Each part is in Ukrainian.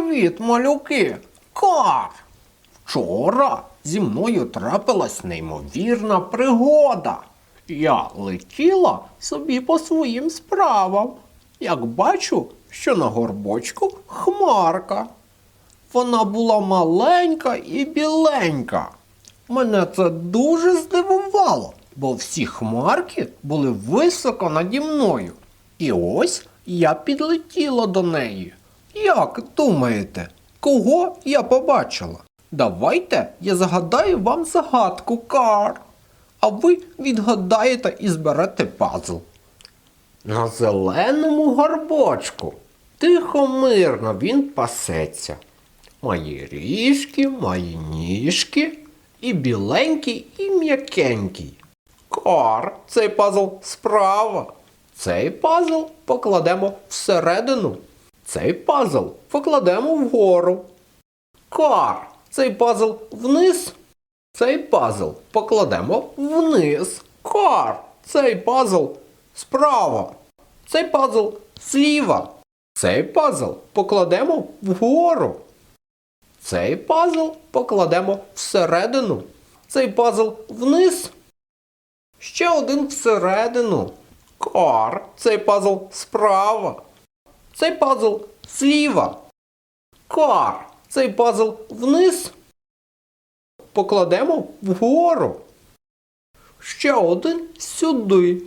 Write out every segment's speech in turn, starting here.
Привіт, малюки! Кар! Вчора зі мною трапилась неймовірна пригода. Я летіла собі по своїм справам. Як бачу, що на горбочку хмарка. Вона була маленька і біленька. Мене це дуже здивувало, бо всі хмарки були високо наді мною. І ось я підлетіла до неї. Як думаєте, кого я побачила? Давайте я загадаю вам загадку, Кар. А ви відгадаєте і зберете пазл. На зеленому горбочку. Тихо мирно він пасеться. Має ріжки, має ніжки, і біленький, і м'якенький. Кар, цей пазл справа. Цей пазл покладемо всередину. Цей пазл покладемо вгору. Кар, цей пазл вниз. Цей пазл покладемо вниз. Кар, цей пазл справа. Цей пазл зліва. Цей пазл покладемо вгору. Цей пазл покладемо всередину. Цей пазл вниз. Ще один всередину. Кар, цей пазл справа. Цей пазл зліва. Кар, цей пазл вниз. Покладемо вгору. Ще один сюди.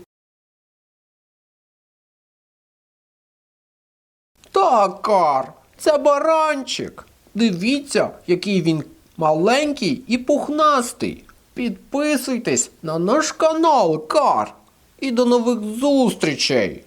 Так, Кар, це баранчик. Дивіться, який він маленький і пухнастий. Підписуйтесь на наш канал, Кар. І до нових зустрічей!